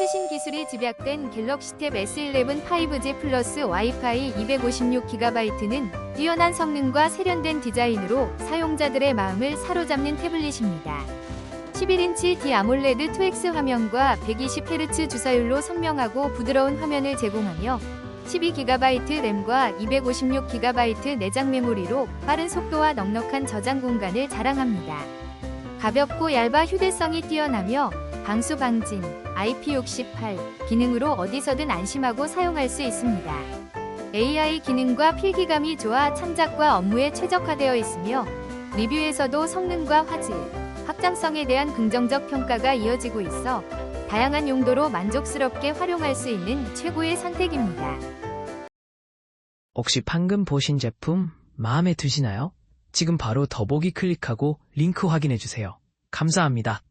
최신 기술이 집약된 갤럭시 탭 S11 5G 플러스 와이파이 256GB는 뛰어난 성능과 세련된 디자인으로 사용자들의 마음을 사로잡는 태블릿입니다. 11인치 디아몰레드 2X 화면과 120Hz 주사율로 선명하고 부드러운 화면을 제공하며 12GB 램과 256GB 내장 메모리로 빠른 속도와 넉넉한 저장 공간을 자랑합니다. 가볍고 얇아 휴대성이 뛰어나며 방수 방진, IP68 기능으로 어디서든 안심하고 사용할 수 있습니다. AI 기능과 필기감이 좋아 창작과 업무에 최적화되어 있으며 리뷰에서도 성능과 화질, 확장성에 대한 긍정적 평가가 이어지고 있어 다양한 용도로 만족스럽게 활용할 수 있는 최고의 선택입니다. 혹시 방금 보신 제품 마음에 드시나요? 지금 바로 더보기 클릭하고 링크 확인해 주세요. 감사합니다.